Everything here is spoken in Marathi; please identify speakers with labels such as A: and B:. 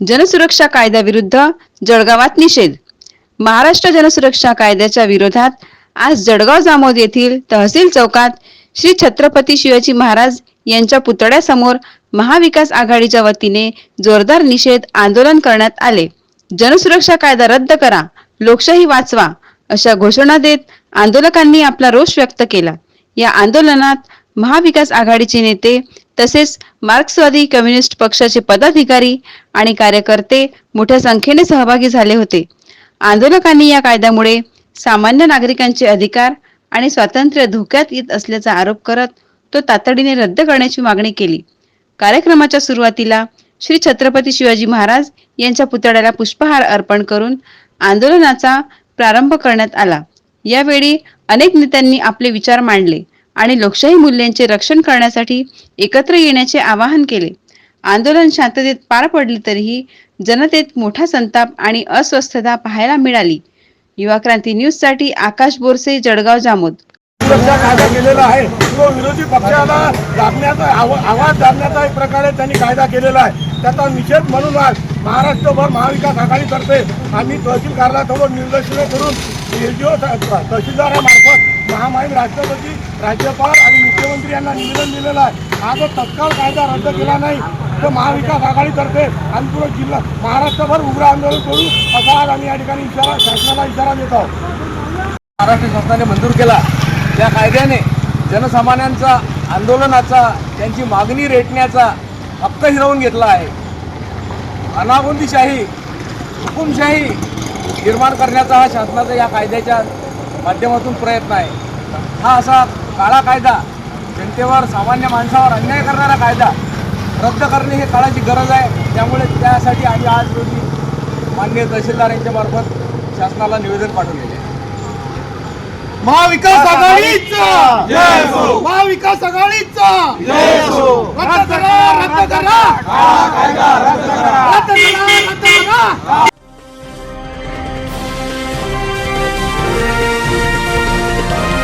A: जनसुरक्षा कायद्याविरुद्ध जळगावात निषेध. महाराष्ट्र जनसुरक्षा कायद्याच्या विरोधात आज जळगाव जामोद येथील तहसील चौकात श्री छत्रपती शिवाजी महाराज यांच्या पुतळ्यासमोर महाविकास आघाडीच्या वतीने जोरदार निषेध आंदोलन करण्यात आले. जनसुरक्षा कायदा रद्द करा लोकशाही वाचवा अशा घोषणा देत आंदोलकांनी आपला रोष व्यक्त केला. या आंदोलनात महाविकास आघाडीचे नेते तसेच मार्क्सवादी कम्युनिस्ट पक्षाचे पदाधिकारी आणि कार्यकर्ते मोठ्या संख्येने सहभागी झाले होते. आंदोलकांनी या कायद्यामुळे सामान्य नागरिकांचे अधिकार आणि स्वातंत्र्य धोक्यात येत असल्याचा आरोप करत तो तातडीने रद्द करण्याची मागणी केली. कार्यक्रमाच्या सुरुवातीला श्री छत्रपती शिवाजी महाराज यांच्या पुतळ्याला पुष्पहार अर्पण करून आंदोलनाचा प्रारंभ करण्यात आला. यावेळी अनेक नेत्यांनी आपले विचार मांडले. आणि लोकशाही मूल्यांचे रक्षण करण्यासाठी एकत्र येण्याचे आवाहन केले. आंदोलन शांततेत पार पडले तरीही जनतेत मोठा संताप आणि अस्वस्थता पाहायला मिळाली. युवा क्रांती न्यूजसाठी आकाश बोरसे जळगाव जामोद.
B: कायदा केलेला आहे. तो विरोधी पक्षाला दाबण्याचा आवाज दाबण्याचा एक प्रकारे त्यांनी कायदा केलेला आहे. त्याचा निषेध म्हणून आज महाराष्ट्रभर महाविकास आघाडीतर्फे आम्ही तहसील कार्यालयासमोर निदर्शने करून एलजीओ तहसीलदारामार्फत महामाईम राष्ट्रपती राज्यपाल आणि मुख्यमंत्री यांना निवेदन दिलेलं आहे. हा जर तत्काळ कायदा रद्द केला नाही. तर महाविकास आघाडीतर्फे आम्ही पूर्ण जिल्हा महाराष्ट्रभर उग्र आंदोलन करू असा आज आम्ही या ठिकाणी इशारा शासनाला इशारा देत आहोत.
C: महाराष्ट्र शासनाने मंजूर केला. त्या कायद्याने जनसामान्यांचा आंदोलनाचा त्यांची मागणी रेटण्याचा हक्क हिरावून घेतला आहे. अनागोंदीशाही हुकुमशाही निर्माण करण्याचा हा शासनाचा या कायद्याच्या माध्यमातून प्रयत्न आहे. हा असा काळा कायदा जनतेवर सामान्य माणसावर अन्याय करणारा कायदा रद्द करणे हे काळाची गरज आहे. त्यामुळे त्यासाठी आम्ही आज रोजी माननीय तहसीलदार यांच्या मार्फत शासनाला निवेदन पाठवलेले आहे.
B: महाविकास आघाडीचा! महाविकास आघाडीचा! रद्द करा रद्द करा! रद्द करा रद्द करा!